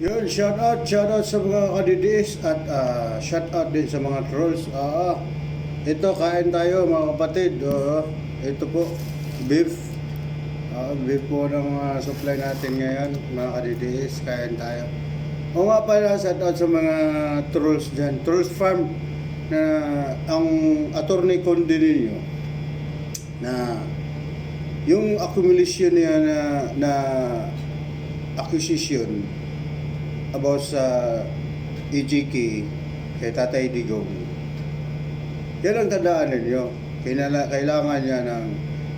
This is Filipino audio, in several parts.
Yun, shout out, shout out sa mga kadidiis at ah, shout out din sa mga trolls. Ah, ito, kain tayo mga kapatid. Oo, ito po, beef. Ah, beef po ng ah, supply natin ngayon, mga kadidiis. Kain tayo. O nga pala, shout out sa mga trolls dyan. Trolls Farm na ang attorney Conde ninyo na yung accumulation niya na, na acquisition about sa EGK kay Tatay Digong. Yan ang tandaan ninyo. Kailala, kailangan niya ng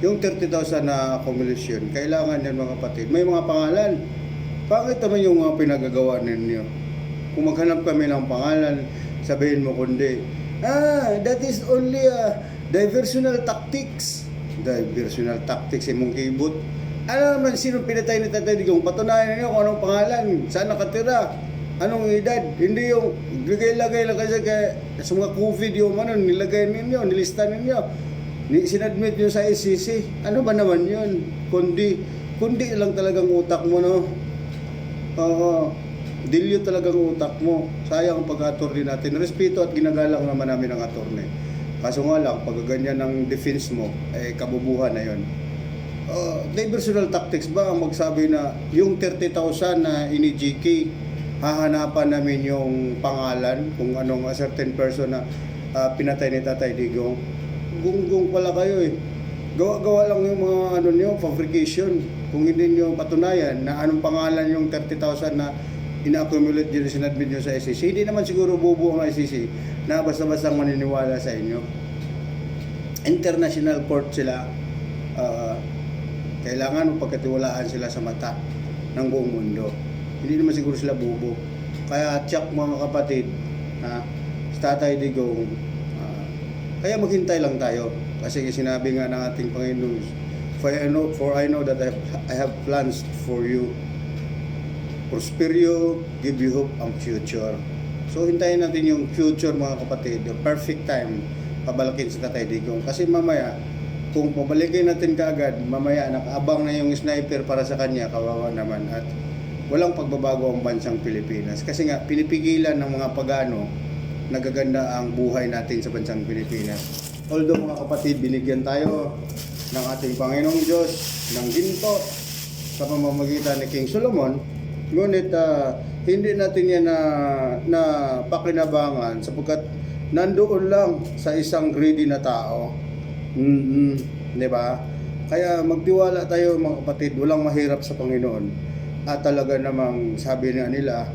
yung 30,000 na accumulation, kailangan yan mga kapatid. May mga pangalan. Bakit naman yung mga pinagagawa ninyo? Kung maghanap kami ng pangalan, sabihin mo kundi, ah, that is only a diversional tactics. Diversional tactics, eh, mong kibot. Ano naman sino pinatay ni Tatay Digong? Patunayan niyo kung anong pangalan, saan nakatira, anong edad. Hindi yung lagay-lagay lang kasi kaya sa mga COVID yung ano, nilagay ninyo, nilista ninyo. Ni, sinadmit nyo sa ICC. Ano ba naman yun? Kundi, kundi lang talagang utak mo, no? Oo. Dilyo talagang utak mo. Sayang ang pag-attorney natin. Respeto at ginagalang naman namin ang attorney. Kaso nga lang, pag ganyan ang defense mo, eh kabubuhan na yon. Uh, diversional tactics ba ang magsabi na yung 30,000 na ini-GK, hahanapan namin yung pangalan kung anong a certain person na ah, pinatay ni Tatay Digong. Gunggong pala kayo eh. Gawa-gawa lang yung mga ano niyo, fabrication. Kung hindi niyo patunayan na anong pangalan yung 30,000 na ina-accumulate nyo na sinadmit nyo sa SEC, hindi naman siguro bubuo ang SEC na basta-bastang maniniwala sa inyo. International court sila, ah, kailangan pagkatiwalaan sila sa mata ng buong mundo. Hindi naman siguro sila bubo. Kaya tsak mga kapatid, na sa Tatay Digong, ah, kaya maghintay lang tayo. Kasi sinabi nga ng ating Panginoon, for I know, for I know that I have, I have plans for you. Prosper you, give you hope ang future. So hintayin natin yung future mga kapatid, the perfect time pabalakin si Tatay Digong. Kasi mamaya, kung pabalikin natin kaagad, mamaya nakaabang na yung sniper para sa kanya, kawawa naman. At walang pagbabago ang bansang Pilipinas. Kasi nga, pinipigilan ng mga pagano, nagaganda ang buhay natin sa bansang Pilipinas. Although mga kapatid, binigyan tayo ng ating Panginoong Diyos ng ginto sa pamamagitan ni King Solomon, ngunit ah, hindi natin yan na, na pakinabangan sapagkat nandoon lang sa isang greedy na tao. Mm Di ba? Kaya magtiwala tayo mga kapatid, walang mahirap sa Panginoon. At talaga namang sabi nga nila,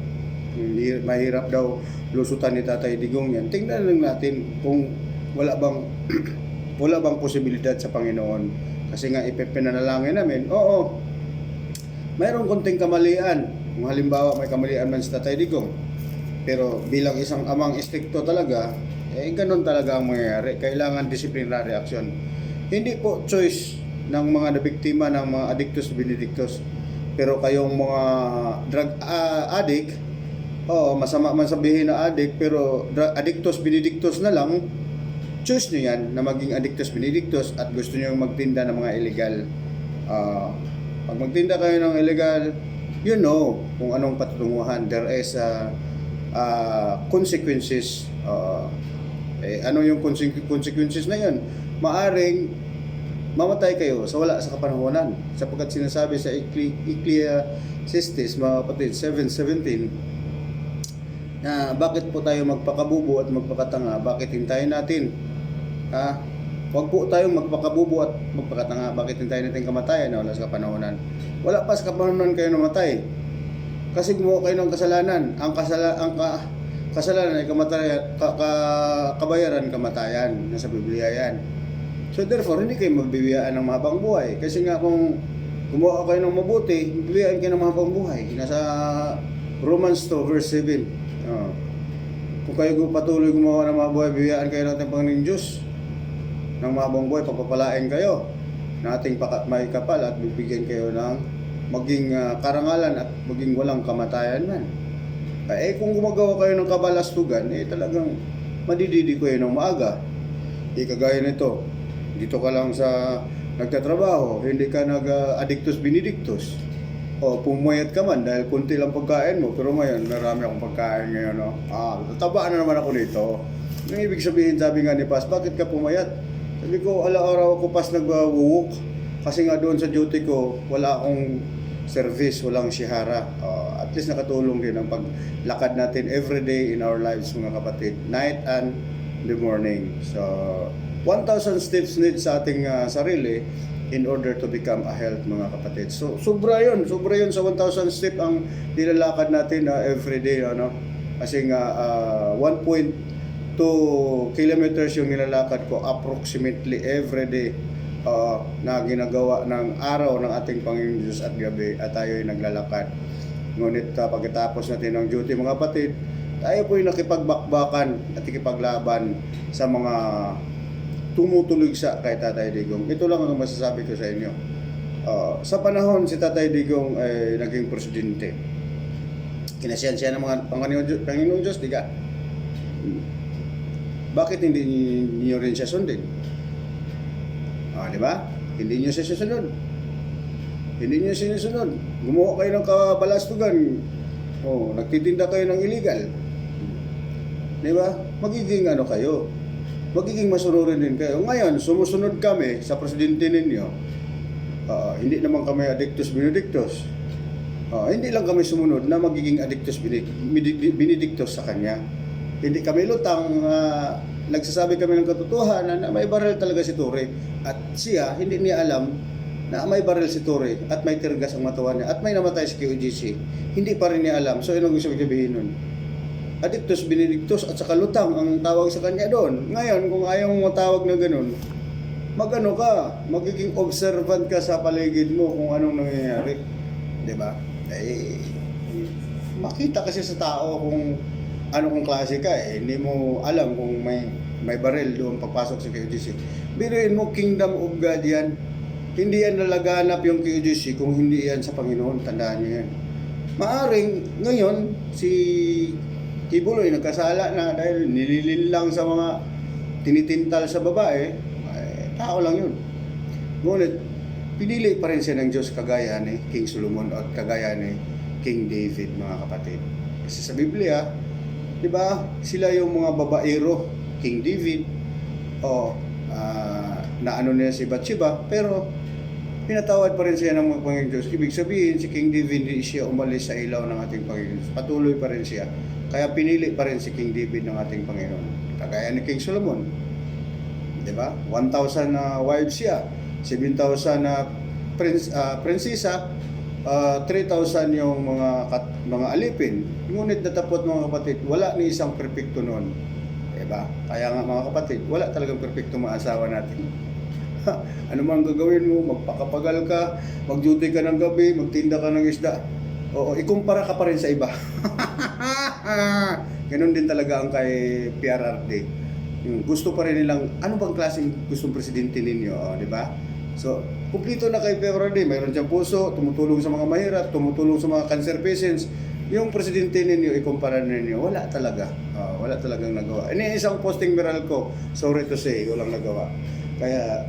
mahirap daw lusutan ni Tatay Digong yan. Tingnan lang natin kung wala bang wala bang posibilidad sa Panginoon. Kasi nga ipipinanalangin namin, oo, mayroong konting kamalian. Kung halimbawa may kamalian man sa Tatay Digong. Pero bilang isang amang istrikto talaga, eh ganun talaga ang mangyayari. Kailangan disciplinary action. Hindi po choice ng mga nabiktima ng mga addictus benedictus. Pero kayong mga drug ah, addict, oo, masama man sabihin na addict, pero drug addictus benedictus na lang, choose nyo yan na maging addictus benedictus at gusto nyo magtinda ng mga illegal. Ah, pag magtinda kayo ng illegal, you know kung anong patutunguhan. There is uh, uh, consequences. Uh, eh, ano yung conse- consequences na yun? Maaring mamatay kayo sa wala sa kapanahonan. Sapagkat sinasabi sa Eccli- Ecclesiastes, mga kapatid, 7.17, na bakit po tayo magpakabubo at magpakatanga? Bakit hintayin natin? Ha? Huwag po tayong magpakabubo at magpakatanga. Bakit hintayin natin kamatayan na wala sa kapanahonan? Wala pa sa kapanahonan kayo namatay. Kasi gumawa kayo ng kasalanan. Ang kasala ang ka, kasalanan ay kamatayan, ka, ka, kabayaran kamatayan. Nasa Biblia yan. So therefore, hindi kayo magbibiyaan ng mahabang buhay. Kasi nga kung gumawa kayo ng mabuti, bibiyaan kayo ng mahabang buhay. Nasa Romans 2 verse 7. Oh. Kung kayo patuloy gumawa ng mahabang buhay, bibiyaan kayo natin Panginoon Diyos ng mahabang buhay, pagpapalain kayo na ating pakat may kapal at bibigyan kayo ng maging ah, karangalan at maging walang kamatayan man. Eh kung gumagawa kayo ng kabalastugan, eh talagang madididi ko ng maaga. Di kagaya nito, dito ka lang sa nagtatrabaho, hindi ka nag-addictus benedictus. O, pumayat ka man dahil kunti lang pagkain mo. Pero ngayon, marami akong pagkain ngayon. No? Ah, tabaan na naman ako nito. Ang ibig sabihin, sabi nga ni Pas, bakit ka pumayat? Sabi ko, ala-araw ako pas nag-walk. Kasi nga doon sa duty ko, wala akong service, walang shihara. Ah, at least nakatulong din ang paglakad natin every day in our lives, mga kapatid. Night and the morning. So, 1,000 steps need sa ating ah, sarili in order to become a health mga kapatid. So, sobra yun. Sobra yun sa 1,000 step ang nilalakad natin ah, every day. Ano? Kasi nga, ah, 1.2 kilometers yung nilalakad ko approximately every day ah, na ginagawa ng araw ng ating Panginoon Diyos at gabi at tayo ay naglalakad. Ngunit ah, pagkatapos natin ng duty mga kapatid, tayo po yung nakipagbakbakan at nakipaglaban sa mga tumutuloy sa kay Tatay Digong. Ito lang ang masasabi ko sa inyo. Ah, sa panahon si Tatay Digong ay naging presidente, kinasyansya ng mga Panginoon Diyos, Panginoon di ka? Hmm. Bakit hindi niyo rin siya sundin? Ah, di ba? Hindi niyo siya susunod. Hindi niyo sinusunod. Gumawa kayo ng kabalastugan. Oh, nagtitinda kayo ng illegal. Di ba? Magiging ano kayo? Magiging masunurin din kayo. Ngayon, sumusunod kami sa presidente ninyo. Ah, hindi naman kami addictus benedictus. Ah, hindi lang kami sumunod na magiging addictus benedic- benedic- benedictus sa kanya. Hindi kami lutang, ah, nagsasabi kami ng katotohanan na may baril talaga si Tore. At siya, hindi niya alam na may baril si Tore at may tirgas ang matawan niya at may namatay si QGC. Hindi pa rin niya alam. So, yun ang gusto sabihin nun. Addictus benedictus at saka lutang ang tawag sa kanya doon. Ngayon, kung ayaw mo matawag na ganun, magano ka, magiging observant ka sa paligid mo kung anong nangyayari. 'Di ba? Eh, makita kasi sa tao kung ano kung klase ka eh. Hindi mo alam kung may may baril doon pagpasok sa QGC. Biruin mo, kingdom of God yan. Hindi yan nalaganap yung QGC kung hindi yan sa Panginoon. Tandaan niyo yan. Maaring ngayon, si Kibuloy nagkasala na dahil nililin lang sa mga tinitintal sa babae, eh, tao lang yun. Ngunit, pinili pa rin siya ng Diyos kagaya ni King Solomon at kagaya ni King David, mga kapatid. Kasi sa Biblia, di ba, sila yung mga babaero, King David, o ah, na niya si Bathsheba, pero pinatawad pa rin siya ng mga Panginoon Diyos. Ibig sabihin, si King David hindi siya umalis sa ilaw ng ating Panginoon Diyos. Patuloy pa rin siya. Kaya pinili pa rin si King David ng ating Panginoon. Kagaya ni King Solomon. Di ba? 1,000 na wives siya. 7,000 na prince, ah, prinsesa. Ah, 3,000 yung mga kat, mga alipin. Ngunit natapot mga kapatid, wala ni isang perpekto noon. Diba? Kaya nga mga kapatid, wala talagang perpekto mga asawa natin. ano man gagawin mo, magpakapagal ka, mag-duty ka ng gabi, magtinda ka ng isda. Oo, ikumpara ka pa rin sa iba. Ganon din talaga ang kay PRRD. Gusto pa rin nilang, ano bang klaseng gustong presidente ninyo, oh, di ba? So, kumplito na kay PRRD, mayroon siyang puso, tumutulong sa mga mahirap, tumutulong sa mga cancer patients. Yung presidente ninyo, ikumpara ninyo, wala talaga. Ah, wala talagang nagawa. Ini isang posting viral ko, sorry to say, walang nagawa. Kaya,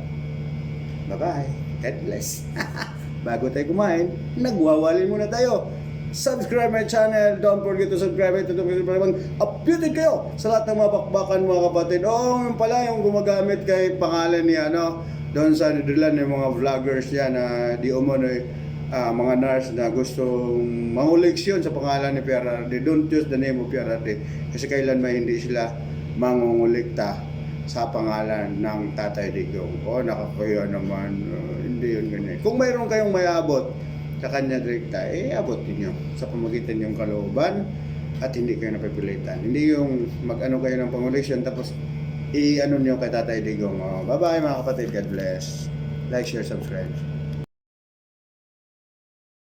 bye-bye. God bless. Bago tayo kumain, nagwawali muna tayo. Subscribe my channel. Don't forget to subscribe ito para bang updated kayo sa lahat ng mga bakbakan mga kapatid. Oo, yung pala yung gumagamit kay pangalan ni ano, doon sa Netherlands yung mga vloggers yan na di umano'y ah, mga nurse na gustong manguleksyon sa pangalan ni PRRD. Don't use the name of PRRD kasi kailan may hindi sila mangungulikta sa pangalan ng Tatay Digong. O, nakakaya naman. Uh, hindi yun ganyan. Kung mayroon kayong mayabot sa kanya direkta, eh, abot ninyo sa pamagitan yung kalooban at hindi kayo napipilitan. Hindi yung mag-ano kayo ng panguleksyon tapos i-ano nyo kay Tatay Digong. Oh, bye-bye mga kapatid. God bless. Like, share, subscribe.